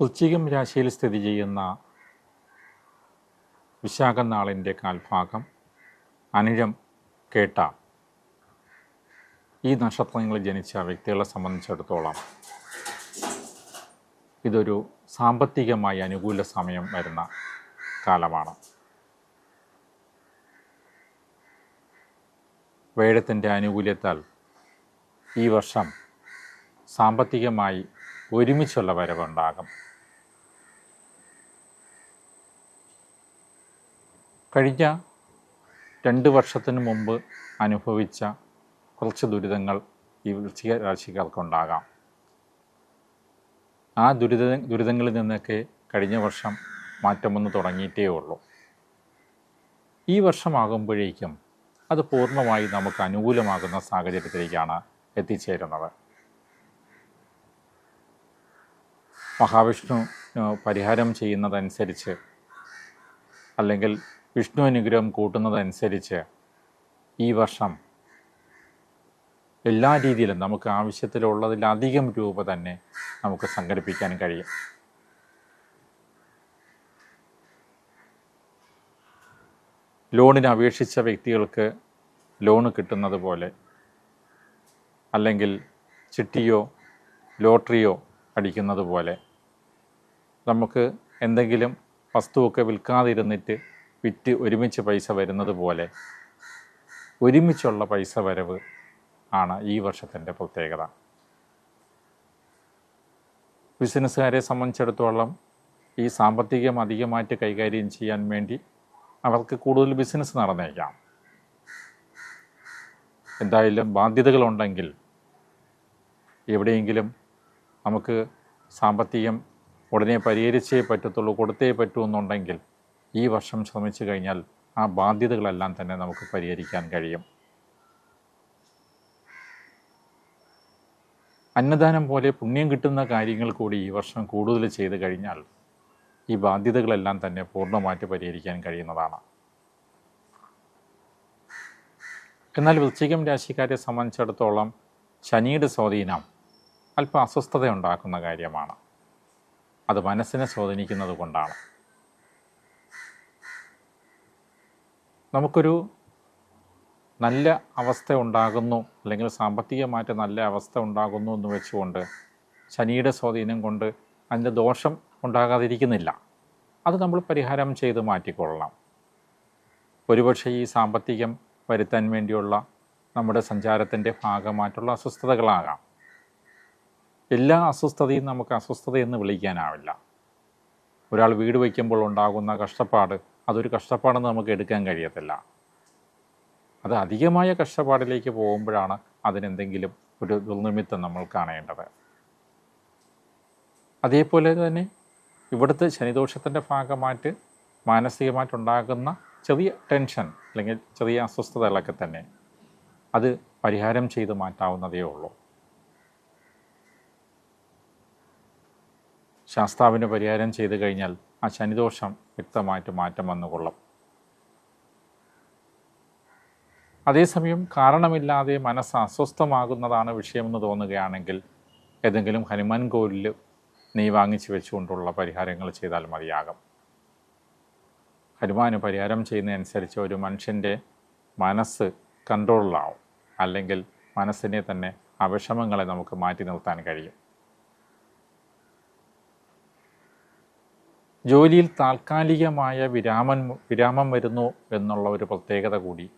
വൃശ്ചികം രാശിയിൽ സ്ഥിതി ചെയ്യുന്ന വിശാഖനാളിന്റെ കാൽഭാഗം അനിഴം കേട്ട ഈ നക്ഷത്രങ്ങളിൽ ജനിച്ച വ്യക്തികളെ സംബന്ധിച്ചിടത്തോളം ഇതൊരു സാമ്പത്തികമായി അനുകൂല സമയം വരുന്ന കാലമാണ്. വേഴത്തിന്റെ ആനുകൂല്യത്താൽ ഈ വർഷം സാമ്പത്തികമായി ഒരുമിച്ചുള്ള വരവുണ്ടാകും. കഴിഞ്ഞ രണ്ട് വർഷത്തിന് മുമ്പ് അനുഭവിച്ച കുറച്ച് ദുരിതങ്ങൾ ഈ വൃശ്ചിക രാശിക്കാർക്കുണ്ടാകാം. ആ ദുരിത ദുരിതങ്ങളിൽ നിന്നൊക്കെ കഴിഞ്ഞ വർഷം മാറ്റം വന്ന് തുടങ്ങിയിട്ടേ ഉള്ളൂ. ഈ വർഷമാകുമ്പോഴേക്കും അത് പൂർണമായി നമുക്ക് അനുകൂലമാകുന്ന സാഹചര്യത്തിലേക്കാണ് എത്തിച്ചേരുന്നത്. മഹാവിഷ്ണു പരിഹാരം ചെയ്യുന്നതനുസരിച്ച് അല്ലെങ്കിൽ വിഷ്ണു അനുഗ്രഹം കൂട്ടുന്നതനുസരിച്ച് ഈ വർഷം എല്ലാ രീതിയിലും നമുക്ക് ആവശ്യത്തിലുള്ളതിലധികം രൂപ തന്നെ നമുക്ക് സംഘടിപ്പിക്കാൻ കഴിയും. ലോണിന് അപേക്ഷിച്ച വ്യക്തികൾക്ക് ലോണ് കിട്ടുന്നത് പോലെ അല്ലെങ്കിൽ ചിട്ടിയോ ലോട്ടറിയോ അടിക്കുന്നത് പോലെ നമുക്ക് എന്തെങ്കിലും വസ്തുവൊക്കെ വിൽക്കാതിരുന്നിട്ട് വിറ്റ് ഒരുമിച്ച് പൈസ വരുന്നത് പോലെ ഒരുമിച്ചുള്ള പൈസ വരവ് ആണ് ഈ വർഷത്തിന്റെ പ്രത്യേകത. ബിസിനസ്സുകാരെ സംബന്ധിച്ചിടത്തോളം ഈ സാമ്പത്തികം അധികമായിട്ട് കൈകാര്യം ചെയ്യാൻ വേണ്ടി അവർക്ക് കൂടുതൽ ബിസിനസ് നടന്നേക്കാം. എന്തായാലും ബാധ്യതകളുണ്ടെങ്കിൽ എവിടെയെങ്കിലും നമുക്ക് സാമ്പത്തികം ഉടനെ പരിഹരിച്ചേ പറ്റത്തുള്ളൂ കൊടുത്തേ പറ്റൂ എന്നുണ്ടെങ്കിൽ ഈ വർഷം ശ്രമിച്ചു കഴിഞ്ഞാൽ ആ ബാധ്യതകളെല്ലാം തന്നെ നമുക്ക് പരിഹരിക്കാൻ കഴിയും. അന്നദാനം പോലെ പുണ്യം കിട്ടുന്ന കാര്യങ്ങൾ കൂടി ഈ വർഷം കൂടുതൽ ചെയ്ത് കഴിഞ്ഞാൽ ഈ ബാധ്യതകളെല്ലാം തന്നെ പൂർണമായിട്ട് പരിഹരിക്കാൻ കഴിയുന്നതാണ്. എന്നാൽ വൃശ്ചികം രാശിക്കാരെ സംബന്ധിച്ചിടത്തോളം ശനിയുടെ സ്വാധീനം അല്പം അസ്വസ്ഥത ഉണ്ടാക്കുന്ന കാര്യമാണ്. അത് മനസ്സിനെ സ്വാധീനിക്കുന്നത് കൊണ്ടാണ്. നമുക്കൊരു നല്ല അവസ്ഥ ഉണ്ടാകുന്നു അല്ലെങ്കിൽ സാമ്പത്തികമായിട്ട് നല്ല അവസ്ഥ ഉണ്ടാകുന്നു എന്ന് വെച്ചുകൊണ്ട് ശനിയുടെ സ്വാധീനം കൊണ്ട് അതിന്റെ ദോഷം ഉണ്ടാകാതിരിക്കുന്നില്ല. അത് നമ്മൾ പരിഹാരം ചെയ്ത് മാറ്റിക്കൊള്ളാം ഒരുപക്ഷെ ഈ സാമ്പത്തികം വരുത്താൻ വേണ്ടിയുള്ള നമ്മുടെ സഞ്ചാരത്തിന്റെ ഭാഗമായിട്ടുള്ള അസ്വസ്ഥതകളാകാം. എല്ലാ അസ്വസ്ഥതയും നമുക്ക് അസ്വസ്ഥതയെന്ന് വിളിക്കാനാവില്ല. ഒരാൾ വീട് വയ്ക്കുമ്പോൾ ഉണ്ടാകുന്ന കഷ്ടപ്പാട് അതൊരു കഷ്ടപ്പാടെന്ന് നമുക്ക് എടുക്കാൻ കഴിയത്തില്ല. അത് അധികമായ കഷ്ടപ്പാടിലേക്ക് പോകുമ്പോഴാണ് അതിനെന്തെങ്കിലും ഒരു ദുർനിമിത്തം നമ്മൾ കാണേണ്ടത്. അതേപോലെ തന്നെ ഇവിടുത്തെ ശനിദോഷത്തിന്റെ ഭാഗമായിട്ട് മാനസികമായിട്ടുണ്ടാകുന്ന ചെറിയ ടെൻഷൻ അല്ലെങ്കിൽ ചെറിയ അസ്വസ്ഥതകളൊക്കെ തന്നെ അത് പരിഹാരം ചെയ്ത് മാറ്റാവുന്നതേ ഉള്ളൂ. ശാസ്താവിന് പരിഹാരം ചെയ്തു കഴിഞ്ഞാൽ ആ ശനിദോഷം വ്യക്തമായിട്ട് മാറ്റം വന്നുകൊള്ളും അതേസമയം കാരണമില്ലാതെ മനസ്സ് അസ്വസ്ഥമാകുന്നതാണ് വിഷയമെന്ന് തോന്നുകയാണെങ്കിൽ ഏതെങ്കിലും ഹനുമാൻ കോവിലിൽ നെയ് വാങ്ങിച്ചു വെച്ചുകൊണ്ടുള്ള പരിഹാരങ്ങൾ ചെയ്താൽ മതിയാകും. ഹനുമാന് പരിഹാരം ചെയ്യുന്നതനുസരിച്ച് ഒരു മനുഷ്യന്റെ മനസ്സ് കൺട്രോളിലാവും അല്ലെങ്കിൽ മനസ്സിനെ തന്നെ ആ നമുക്ക് മാറ്റി നിർത്താൻ കഴിയും. ജോലിയിൽ താൽക്കാലികമായ വിരാമൻ വിരാമം വരുന്നു എന്നുള്ള ഒരു പ്രത്യേകത കൂടി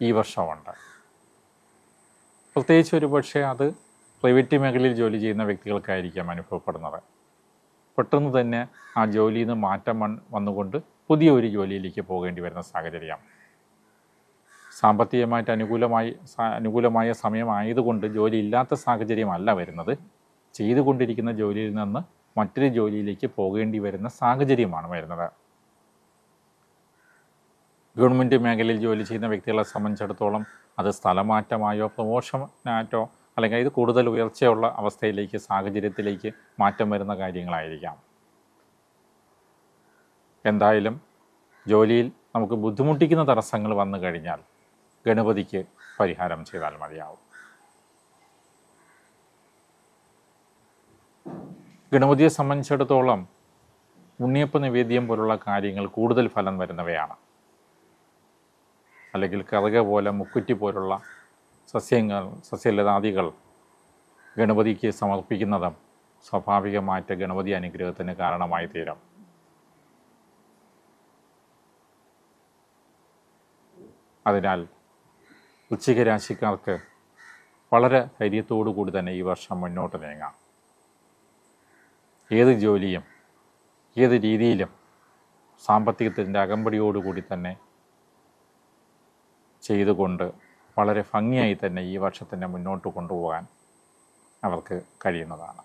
ഈ വർഷമുണ്ട്. പ്രത്യേകിച്ച് ഒരു പക്ഷേ അത് പ്രൈവറ്റ് മേഖലയിൽ ജോലി ചെയ്യുന്ന വ്യക്തികൾക്കായിരിക്കാം അനുഭവപ്പെടുന്നത്. പെട്ടെന്ന് തന്നെ ആ ജോലിയിൽ നിന്ന് മാറ്റം വന്നുകൊണ്ട് പുതിയ ഒരു ജോലിയിലേക്ക് പോകേണ്ടി വരുന്ന സാഹചര്യം. സാമ്പത്തികമായിട്ട് അനുകൂലമായി അനുകൂലമായ സമയമായതുകൊണ്ട് ജോലി ഇല്ലാത്ത സാഹചര്യമല്ല വരുന്നത്. ചെയ്തുകൊണ്ടിരിക്കുന്ന ജോലിയിൽ നിന്ന് മറ്റൊരു ജോലിയിലേക്ക് പോകേണ്ടി വരുന്ന സാഹചര്യമാണ് വരുന്നത്. ഗവൺമെന്റ് മേഖലയിൽ ജോലി ചെയ്യുന്ന വ്യക്തികളെ സംബന്ധിച്ചിടത്തോളം അത് സ്ഥലമാറ്റമായോ പ്രമോഷനായിട്ടോ അല്ലെങ്കിൽ ഇത് കൂടുതൽ ഉയർച്ചയുള്ള അവസ്ഥയിലേക്ക് സാഹചര്യത്തിലേക്ക് മാറ്റം വരുന്ന കാര്യങ്ങളായിരിക്കാം. എന്തായാലും ജോലിയിൽ നമുക്ക് ബുദ്ധിമുട്ടിക്കുന്ന തടസ്സങ്ങൾ വന്നു കഴിഞ്ഞാൽ ഗണപതിക്ക് പരിഹാരം ചെയ്താൽ മതിയാവും. ഗണപതിയെ സംബന്ധിച്ചിടത്തോളം ഉണ്ണിയപ്പ നിവേദ്യം പോലുള്ള കാര്യങ്ങൾ കൂടുതൽ ഫലം വരുന്നവയാണ്. അല്ലെങ്കിൽ കറുക പോലെ മുക്കുറ്റി പോലുള്ള സസ്യങ്ങൾ സസ്യലതാദികൾ ഗണപതിക്ക് സമർപ്പിക്കുന്നതും സ്വാഭാവികമായിട്ട് ഗണപതി അനുഗ്രഹത്തിന് കാരണമായി തീരും. അതിനാൽ വൃശ്ചിക രാശിക്കാർക്ക് വളരെ ധൈര്യത്തോടു കൂടി തന്നെ ഈ വർഷം മുന്നോട്ട് നീങ്ങാം. ഏത് ജോലിയും ഏത് രീതിയിലും സാമ്പത്തികത്തിന്റെ അകമ്പടിയോടുകൂടി തന്നെ ചെയ്തുകൊണ്ട് വളരെ ഭംഗിയായി തന്നെ ഈ വർഷത്തിനെ മുന്നോട്ട് കൊണ്ടുപോകാൻ അവർക്ക് കഴിയുന്നതാണ്.